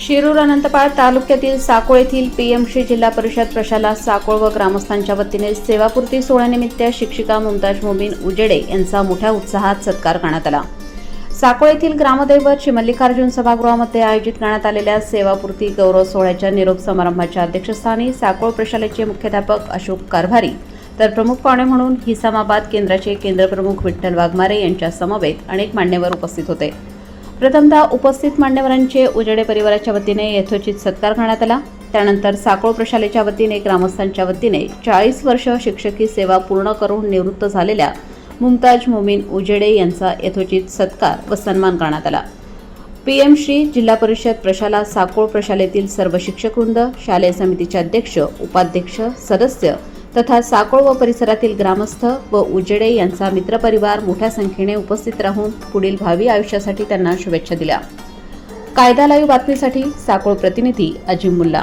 शिरूर अनंतपाळ तालुक्यातील साकोळ येथील पीएमसी जिल्हा परिषद प्रशाला साकोळ व ग्रामस्थांच्या वतीने सेवापूर्ती सोहळ्यानिमित्त शिक्षिका मुमताज मोमीन उजेडे यांचा मोठ्या उत्साहात सत्कार करण्यात आला. साकोळ येथील ग्रामदैवत श्री मल्लिकार्जुन सभागृहामध्ये आयोजित करण्यात आलेल्या सेवापूर्ती गौरव सोहळ्याच्या निरोप समारंभाच्या अध्यक्षस्थानी साकोळ प्रशालेचे मुख्याध्यापक अशोक कारभारी तर प्रमुख पाहुणे म्हणून हिसामाबाद केंद्राचे केंद्रप्रमुख विठ्ठल वाघमारे यांच्या समवेत अनेक मान्यवर उपस्थित होते. प्रथमतः उपस्थित मान्यवरांचे उजेडे परिवाराच्या वतीने यथोचित सत्कार करण्यात आला. त्यानंतर साकोळ प्रशालेच्या वतीने ग्रामस्थांच्या वतीने चाळीस वर्ष शिक्षकी सेवा पूर्ण करून निवृत्त झालेल्या मुमताज मोमीन उजेडे यांचा यथोचित सत्कार व सन्मान करण्यात आला. पीएम श्री जिल्हा परिषद प्रशाला साकोळ प्रशालेतील सर्व शिक्षकवृंद शालेय समितीचे अध्यक्ष उपाध्यक्ष सदस्य तथा साकोळ व परिसरातील ग्रामस्थ व उजेडे यांचा मित्रपरिवार मोठ्या संख्येने उपस्थित राहून पुढील भावी आयुष्यासाठी त्यांना शुभेच्छा दिल्या. कायदा लाईव्ह बातमीसाठी साकोळ प्रतिनिधी अजिम मुल्ला.